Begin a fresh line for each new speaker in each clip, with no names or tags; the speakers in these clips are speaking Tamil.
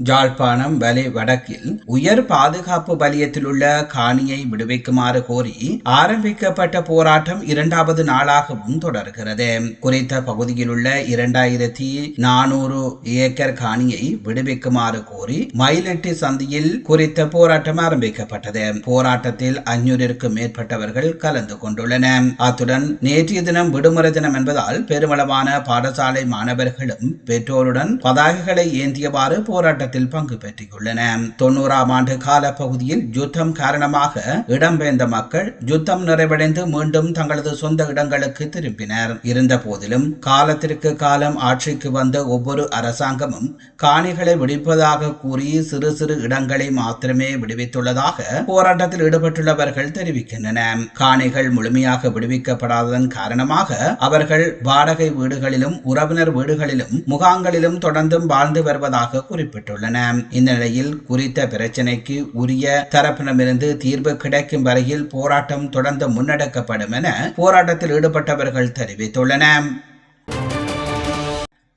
ஜாழ்ப்பாணம் வலை வடக்கில் உயர் பாதுகாப்பு வலயத்தில் உள்ள காணியை விடுவிக்குமாறு கோரி ஆரம்பிக்கப்பட்ட போராட்டம் இரண்டாவது நாளாகவும் தொடர்கிறது. குறித்த பகுதியில் உள்ள இரண்டாயிரத்தி நானூறு ஏக்கர் காணியை விடுவிக்குமாறு கோரி மயிலட்டி சந்தியில் குறித்த போராட்டம் ஆரம்பிக்கப்பட்டது. போராட்டத்தில் அஞ்சூறிற்கும் மேற்பட்டவர்கள் கலந்து கொண்டுள்ளனர் அத்துடன் நேற்றைய தினம் விடுமுறை தினம் என்பதால் பெருமளவான பாடசாலை மாணவர்களும் பெற்றோருடன் பதாகைகளை ஏந்தியவாறு போராட்டத்தில் போராட்டத்தில் பங்கு பெற்றுள்ளன. தொண்ணூறாம் ஆண்டு கால பகுதியில் யுத்தம் காரணமாக இடம்பெயர்ந்த மக்கள் யுத்தம் நிறைவடைந்து மீண்டும் தங்களது சொந்த இடங்களுக்கு திரும்பினர். இருந்த போதிலும் காலத்திற்கு காலம் ஆட்சிக்கு வந்த ஒவ்வொரு அரசாங்கமும் காணிகளை விடுவிப்பதாக கூறி சிறு சிறு இடங்களை மாத்திரமே விடுவித்துள்ளதாக போராட்டத்தில் ஈடுபட்டுள்ளவர்கள் தெரிவிக்கின்றனர் காணிகள் முழுமையாக விடுவிக்கப்படாததன் காரணமாக அவர்கள் வாடகை வீடுகளிலும் உறவினர் வீடுகளிலும் முகாங்களிலும் தொடர்ந்தும் வாழ்ந்து வருவதாக குறிப்பிட்டுள்ளனர் உள்ளன இந்த நிலையில் குறித்த பிரச்சினைக்கு உரிய தரப்பிடமிருந்து தீர்வு கிடைக்கும் வரையில் போராட்டம் தொடர்ந்து முன்னெடுக்கப்படும் என போராட்டத்தில் ஈடுபட்டவர்கள் தெரிவித்துள்ளனர்.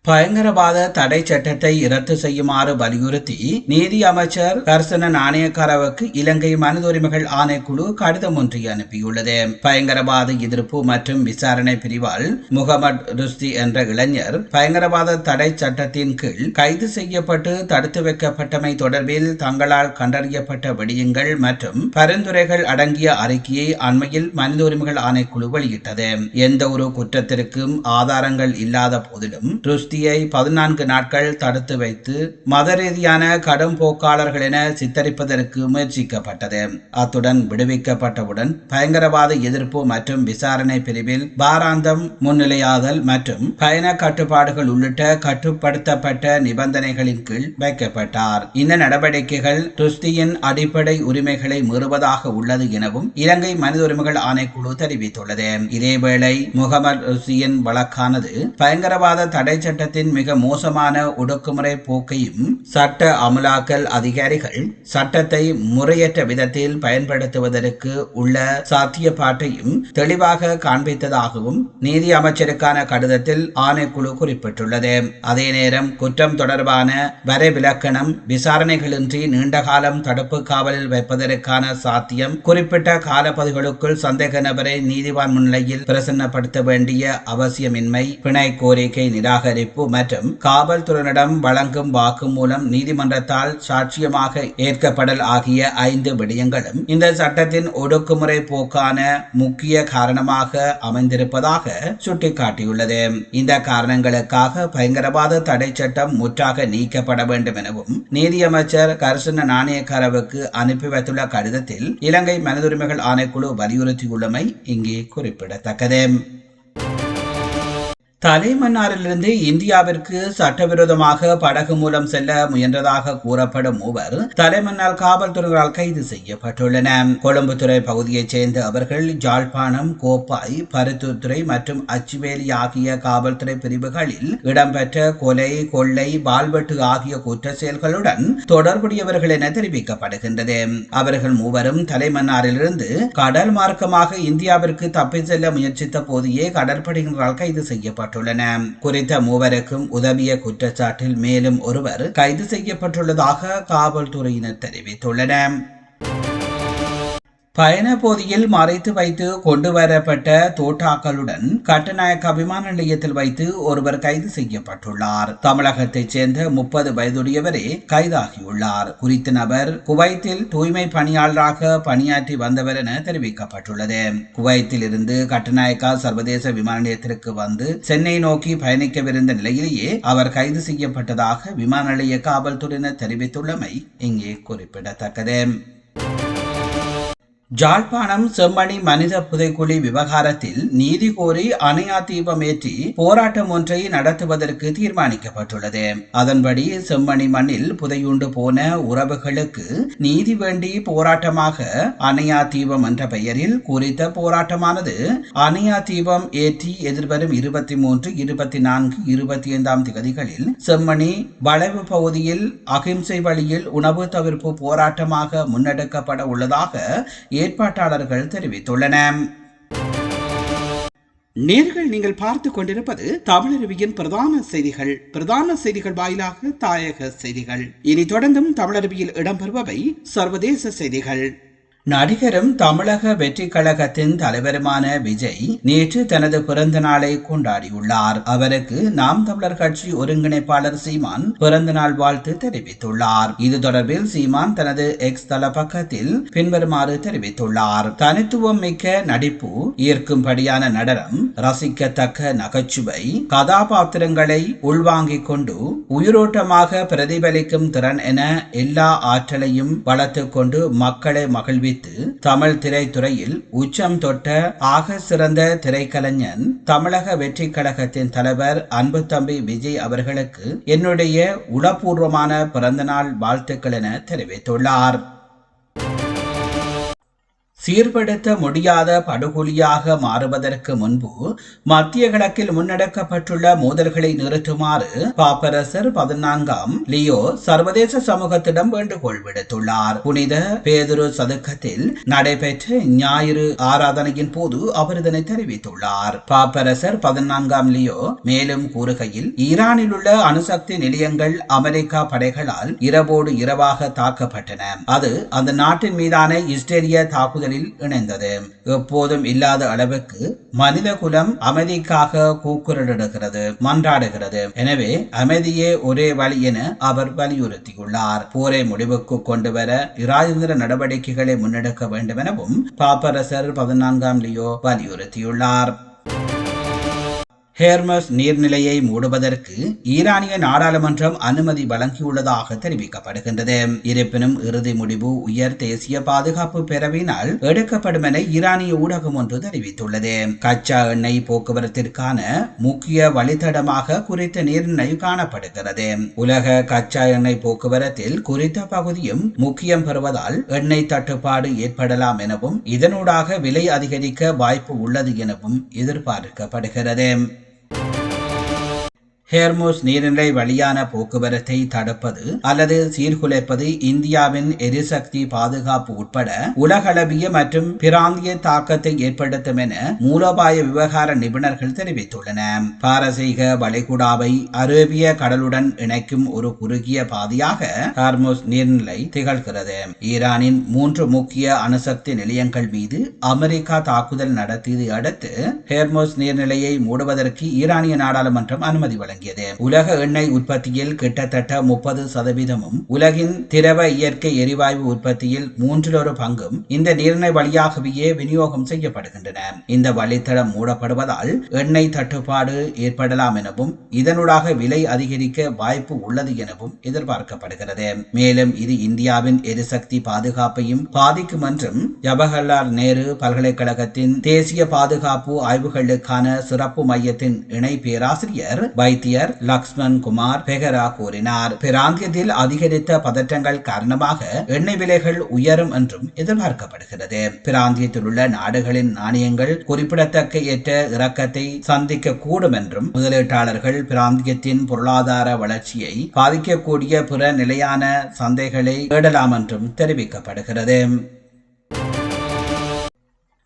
பயங்கரவாத தடை சட்டத்தை ரத்து செய்யுமாறு வலியுறுத்தி நீதி அமைச்சர் கர்சன நாணயக்காரவுக்கு இலங்கை மனித உரிமைகள் ஆணைக்குழு கடிதம் ஒன்றை அனுப்பியுள்ளது. பயங்கரவாத எதிர்ப்பு மற்றும் விசாரணை பிரிவால் முகமது ருஸ்தி என்ற இளைஞர் பயங்கரவாத தடை சட்டத்தின் கீழ் கைது செய்யப்பட்டு தடுத்து வைக்கப்பட்டமை தொடர்பில் தங்களால் கண்டறியப்பட்ட விடயங்கள் மற்றும் பரிந்துரைகள் அடங்கிய அறிக்கையை அண்மையில் மனித உரிமைகள் ஆணைக்குழு வெளியிட்டது. எந்த ஒரு குற்றத்திற்கும் ஆதாரங்கள் இல்லாத போதிலும் ருஸ்தி யுக்தியை பதினான்கு நாட்கள் தடுத்து வைத்து மத ரீதியான கடும் போக்காளர்கள் என சித்தரிப்பதற்கு முயற்சிக்கப்பட்டது. அத்துடன் விடுவிக்கப்பட்டவுடன் பயங்கரவாத எதிர்ப்பு மற்றும் விசாரணை பிரிவில் பாராந்தம் முன்னிலையாதல் மற்றும் பயண கட்டுப்பாடுகள் உள்ளிட்ட கட்டுப்படுத்தப்பட்ட நிபந்தனைகளின் கீழ் வைக்கப்பட்டார். இந்த நடவடிக்கைகள் துஸ்தியின் அடிப்படை உரிமைகளை மீறுவதாக உள்ளது எனவும் இலங்கை மனித உரிமைகள் ஆணைக்குழு தெரிவித்துள்ளது. இதேவேளை முகமது ருசியின் வழக்கானது பயங்கரவாத தடை சட்ட சட்டத்தின் மிக மோசமான ஒடுக்குமுறை போக்கையும் சட்ட அமலாக்கல் அதிகாரிகள் சட்டத்தை முறையற்ற விதத்தில் பயன்படுத்துவதற்கு உள்ள சாத்தியப்பாட்டையும் தெளிவாக காண்பித்ததாகவும் நீதி அமைச்சருக்கான கடிதத்தில் ஆணைக்குழு குறிப்பிட்டுள்ளது. அதே நேரம் குற்றம் தொடர்பான வரைவிலக்கணம் விசாரணைகளின்றி நீண்டகாலம் தடுப்பு காவலில் வைப்பதற்கான சாத்தியம் குறிப்பிட்ட காலப்பகுதிகளுக்குள் சந்தேக நபரை நீதிவான் முன்னிலையில் பிரசன்னப்படுத்த வேண்டிய அவசியமின்மை பிணை கோரிக்கை நிராகரிப்பு அறிவிப்பு மற்றும் காவல்துறையினரிடம் வழங்கும் வாக்குமூலம் நீதிமன்றத்தால் சாட்சியமாக ஏற்கப்படல் ஆகிய ஐந்து விடயங்களும் இந்த சட்டத்தின் ஒடுக்குமுறை போக்கான முக்கிய காரணமாக அமைந்திருப்பதாக சுட்டிக்காட்டியுள்ளது. இந்த காரணங்களுக்காக பயங்கரவாத தடை சட்டம் முற்றாக நீக்கப்பட வேண்டும் எனவும் நீதியமைச்சர் கர்சன நாணயக்காரவுக்கு அனுப்பி வைத்துள்ள கடிதத்தில் இலங்கை மனித உரிமைகள் ஆணைக்குழு வலியுறுத்தியுள்ளமை இங்கே குறிப்பிடத்தக்கது. தலைமன்னாரிலிருந்து இந்தியாவிற்கு சட்டவிரோதமாக படகு மூலம் செல்ல முயன்றதாக கூறப்படும் மூவர் தலைமன்னார் காவல்துறையினரால் கைது செய்யப்பட்டுள்ளனர் கொழும்புத்துறை பகுதியைச் சேர்ந்த அவர்கள் ஜாழ்ப்பாணம் கோப்பாய் பருத்துத்துறை மற்றும் அச்சுவேலி ஆகிய காவல்துறை பிரிவுகளில் இடம்பெற்ற கொலை கொள்ளை பால்வெட்டு ஆகிய குற்ற செயல்களுடன் தொடர்புடையவர்கள் என தெரிவிக்கப்படுகின்றது. அவர்கள் மூவரும் தலைமன்னாரிலிருந்து கடல் மார்க்கமாக இந்தியாவிற்கு தப்பி செல்ல முயற்சித்த போதையே கடற்படையினரால் கைது செய்யப்பட்டு செய்யப்பட்டுள்ளன. குறித்த மூவருக்கும் உதவிய குற்றச்சாட்டில் மேலும் ஒருவர் கைது செய்யப்பட்டுள்ளதாக காவல்துறையினர் தெரிவித்துள்ளனர். பயண போதியில் மறைத்து வைத்து கொண்டு வரப்பட்ட தோட்டாக்களுடன் கட்டுநாயக்க விமான நிலையத்தில் வைத்து ஒருவர் கைது செய்யப்பட்டுள்ளார். தமிழகத்தைச் சேர்ந்த முப்பது வயதுடையவரே கைதாகியுள்ளார். குறித்த நபர் குவைத்தில் தூய்மை பணியாளராக பணியாற்றி வந்தவர் என தெரிவிக்கப்பட்டுள்ளது. குவைத்தில் இருந்து கட்டுநாயக்கா சர்வதேச விமான நிலையத்திற்கு வந்து சென்னை நோக்கி பயணிக்கவிருந்த நிலையிலேயே அவர் கைது செய்யப்பட்டதாக விமான நிலைய காவல்துறையினர் தெரிவித்துள்ளமை இங்கே குறிப்பிடத்தக்கது. ஜாழ்ப்பாணம் செம்மணி மனித புதைக்குழி விவகாரத்தில் நீதி கோரி அணையா தீபம் ஏற்றி போராட்டம் ஒன்றை நடத்துவதற்கு தீர்மானிக்கப்பட்டுள்ளது. அதன்படி செம்மணி மண்ணில் புதையுண்டு போன உறவுகளுக்கு நீதி வேண்டி போராட்டமாக அணையா தீபம் என்ற பெயரில் குறித்த போராட்டமானது அணையா தீபம் ஏற்றி எதிர்வரும் இருபத்தி மூன்று இருபத்தி நான்கு இருபத்தி ஐந்தாம் திகதிகளில் செம்மணி வளைவு பகுதியில் அகிம்சை வழியில் உணவு தவிர்ப்பு போராட்டமாக முன்னெடுக்கப்பட உள்ளதாக ஏற்பாட்டாளர்கள் தெரிவித்துள்ளனர்
நேர்கள் நீங்கள் பார்த்து கொண்டிருப்பது தமிழருவியின் பிரதான செய்திகள். பிரதான செய்திகள் வாயிலாக தாயக செய்திகள். இனி தொடர்ந்தும் தமிழருவியில் இடம்பெறுபவை சர்வதேச செய்திகள்.
நடிகரும் தமிழக வெற்றி கழகத்தின் தலைவருமான விஜய் நேற்று தனது பிறந்த நாளை கொண்டாடியுள்ளார். அவருக்கு நாம் தமிழர் கட்சி ஒருங்கிணைப்பாளர் சீமான் பிறந்த நாள் வாழ்த்து தெரிவித்துள்ளார். இது தொடர்பில் சீமான் தனது எக்ஸ் தள பக்கத்தில் பின்வருமாறு தெரிவித்துள்ளார். தனித்துவம் மிக்க நடிப்பு ஈர்க்கும்படியான நடனம் ரசிக்கத்தக்க நகைச்சுவை கதாபாத்திரங்களை உள்வாங்கிக் கொண்டு உயிரோட்டமாக பிரதிபலிக்கும் திறன் என எல்லா ஆற்றலையும் வளர்த்து கொண்டு மக்களை மகிழ்வி மகிழ்வித்து தமிழ் திரைத்துறையில் உச்சம் தொட்ட ஆக சிறந்த திரைக்கலைஞன் தமிழக வெற்றி கழகத்தின் தலைவர் அன்பு தம்பி விஜய் அவர்களுக்கு என்னுடைய உளப்பூர்வமான பிறந்தநாள் வாழ்த்துக்கள் என தெரிவித்துள்ளார். சீர்படுத்த முடியாத படுகொலியாக மாறுவதற்கு முன்பு மத்திய கிழக்கில் முன்னெடுக்கப்பட்டுள்ள மோதல்களை நிறுத்துமாறு பாப்பரசர் பதினான்காம் லியோ சர்வதேச சமூகத்திடம் வேண்டுகோள் விடுத்துள்ளார். புனித பேதுரு சதுக்கத்தில் நடைபெற்ற ஞாயிறு ஆராதனையின் போது அவர் இதனை தெரிவித்துள்ளார். பாப்பரசர் பதினான்காம் லியோ மேலும் கூறுகையில் ஈரானில் உள்ள அணுசக்தி நிலையங்கள் அமெரிக்கா படைகளால் இரவோடு இரவாக தாக்கப்பட்டன. அது அந்த நாட்டின் மீதான இஸ்ரேலிய தாக்குதல் போரில் இணைந்தது. எப்போதும் இல்லாத அளவுக்கு மனித குலம் அமைதிக்காக கூக்குரலிடுகிறது மன்றாடுகிறது. எனவே அமைதியே ஒரே வழி என அவர் வலியுறுத்தியுள்ளார். போரை முடிவுக்கு கொண்டு வர இராஜேந்திர நடவடிக்கைகளை முன்னெடுக்க வேண்டும் எனவும் பாப்பரசர் பதினான்காம் லியோ வலியுறுத்தியுள்ளார். ஹேர்மஸ் நீர்நிலையை மூடுவதற்கு ஈரானிய நாடாளுமன்றம் அனுமதி வழங்கியுள்ளதாக தெரிவிக்கப்படுகின்றது. இருப்பினும் இறுதி முடிவு உயர் தேசிய பாதுகாப்பு பேரவையினால் எடுக்கப்படும் என ஈரானிய ஊடகம் ஒன்று தெரிவித்துள்ளது. கச்சா எண்ணெய் போக்குவரத்திற்கான முக்கிய வழித்தடமாக குறித்த நீர்நிலை காணப்படுகிறது. உலக கச்சா எண்ணெய் போக்குவரத்தில் குறித்த பகுதியும் முக்கியம் பெறுவதால் எண்ணெய் தட்டுப்பாடு ஏற்படலாம் எனவும் இதனூடாக விலை அதிகரிக்க வாய்ப்பு உள்ளது எனவும் எதிர்பார்க்கப்படுகிறது. Thank you ஹேர்மோஸ் நீர்நிலை வழியான போக்குவரத்தை தடுப்பது அல்லது சீர்குலைப்பது இந்தியாவின் எரிசக்தி பாதுகாப்பு உட்பட உலகளவிய மற்றும் பிராந்திய தாக்கத்தை ஏற்படுத்தும் என மூலோபாய விவகார நிபுணர்கள் தெரிவித்துள்ளனர் பாரசீக வளைகுடாவை அரேபிய கடலுடன் இணைக்கும் ஒரு குறுகிய பாதையாக ஹார்மோஸ் நீர்நிலை திகழ்கிறது. ஈரானின் மூன்று முக்கிய அணுசக்தி நிலையங்கள் மீது அமெரிக்கா தாக்குதல் நடத்தியதை அடுத்து ஹேர்மோஸ் நீர்நிலையை மூடுவதற்கு ஈரானிய நாடாளுமன்றம் அனுமதி வழங்கியது உலக எண்ணெய் உற்பத்தியில் கிட்டத்தட்ட முப்பது சதவீதமும் உலகின் திரவ இயற்கை எரிவாயு உற்பத்தியில் மூன்றில் ஒரு பங்கும் இந்த நீர்நிலை வழியாகவே விநியோகம் செய்யப்படுகின்றன. இந்த வழித்தடம் மூடப்படுவதால் எண்ணெய் தட்டுப்பாடு ஏற்படலாம் எனவும் இதனூடாக விலை அதிகரிக்க வாய்ப்பு உள்ளது எனவும் எதிர்பார்க்கப்படுகிறது. மேலும் இது இந்தியாவின் எரிசக்தி பாதுகாப்பையும் பாதிக்கும் என்றும் ஜவஹர்லால் நேரு பல்கலைக்கழகத்தின் தேசிய பாதுகாப்பு ஆய்வுகளுக்கான சிறப்பு மையத்தின் இணை பேராசிரியர் வைத்திய ஆசிரியர் லக்ஷ்மண் குமார் பெகரா கூறினார். பிராந்தியத்தில் அதிகரித்த பதற்றங்கள் காரணமாக எண்ணெய் விலைகள் உயரும் என்றும் எதிர்பார்க்கப்படுகிறது. பிராந்தியத்தில் உள்ள நாடுகளின் நாணயங்கள் குறிப்பிடத்தக்க ஏற்ற இறக்கத்தை சந்திக்க கூடும் என்றும் முதலீட்டாளர்கள் பிராந்தியத்தின் பொருளாதார வளர்ச்சியை பாதிக்கக்கூடிய பிற நிலையான சந்தைகளை தேடலாம் என்றும் தெரிவிக்கப்படுகிறது.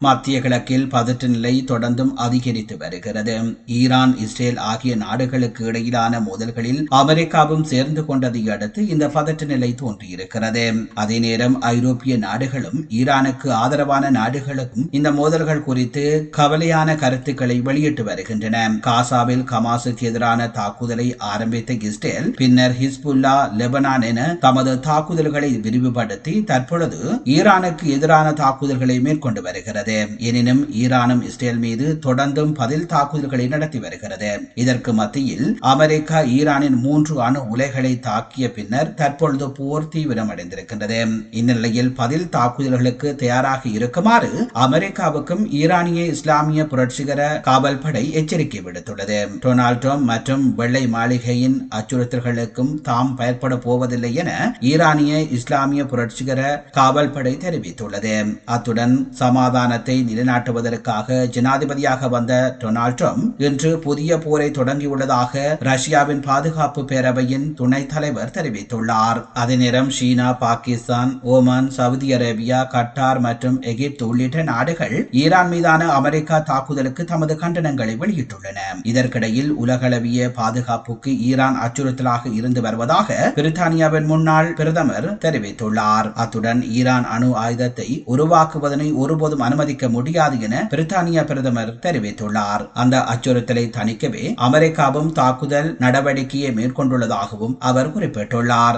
மத்திய கிழக்கில் பதற்ற நிலை தொடர்ந்தும் அதிகரித்து வருகிறது. ஈரான் இஸ்ரேல் ஆகிய நாடுகளுக்கு இடையிலான மோதல்களில் அமெரிக்காவும் சேர்ந்து கொண்டதை அடுத்து இந்த பதற்ற நிலை தோன்றியிருக்கிறது. அதே நேரம் ஐரோப்பிய நாடுகளும் ஈரானுக்கு ஆதரவான நாடுகளுக்கும் இந்த மோதல்கள் குறித்து கவலையான கருத்துக்களை வெளியிட்டு வருகின்றன. காசாவில் கமாசுக்கு எதிரான தாக்குதலை ஆரம்பித்த இஸ்ரேல் பின்னர் ஹிஸ்புல்லா லெபனான் என தமது தாக்குதல்களை விரிவுபடுத்தி தற்பொழுது ஈரானுக்கு எதிரான தாக்குதல்களை மேற்கொண்டு வருகிறது. வருகிறது எனினும் ஈரானும் இஸ்ரேல் மீது தொடர்ந்தும் பதில் தாக்குதல்களை நடத்தி வருகிறது. இதற்கு மத்தியில் அமெரிக்கா ஈரானின் மூன்று அணு உலைகளை தாக்கிய பின்னர் தற்பொழுது போர் தீவிரமடைந்திருக்கின்றது. இந்நிலையில் பதில் தாக்குதல்களுக்கு தயாராக இருக்குமாறு அமெரிக்காவுக்கும் ஈரானிய இஸ்லாமிய புரட்சிகர காவல் படை எச்சரிக்கை விடுத்துள்ளது. டொனால்ட் ட்ரம்ப் மற்றும் வெள்ளை மாளிகையின் அச்சுறுத்தல்களுக்கும் தாம் பயன்பட போவதில்லை என ஈரானிய இஸ்லாமிய புரட்சிகர காவல் படை தெரிவித்துள்ளது. அத்துடன் சமாதான சமாதானத்தை நிலைநாட்டுவதற்காக ஜனாதிபதியாக வந்த டொனால்ட் ட்ரம்ப் இன்று புதிய போரை தொடங்கியுள்ளதாக ரஷ்யாவின் பாதுகாப்பு பேரவையின் துணைத் தலைவர் தெரிவித்துள்ளார். அதே நேரம் சீனா Pakistan Oman Saudi Arabia Qatar மற்றும் எகிப்து உள்ளிட்ட நாடுகள் ஈரான் மீதான அமெரிக்கா தாக்குதலுக்கு தமது கண்டனங்களை வெளியிட்டுள்ளன. இதற்கிடையில் உலகளவிய பாதுகாப்புக்கு ஈரான் அச்சுறுத்தலாக இருந்து வருவதாக பிரித்தானியாவின் முன்னாள் பிரதமர் தெரிவித்துள்ளார். அத்துடன் ஈரான் அணு ஆயுதத்தை உருவாக்குவதனை ஒருபோதும் அனுமதிக்க முடியாது என பிரித்தானிய பிரதமர் தெரிவித்துள்ளார். அந்த அச்சுறுத்தலை தணிக்கவே அமெரிக்காவும் தாக்குதல் நடவடிக்கையை மேற்கொண்டுள்ளதாகவும் அவர் குறிப்பிட்டுள்ளார்.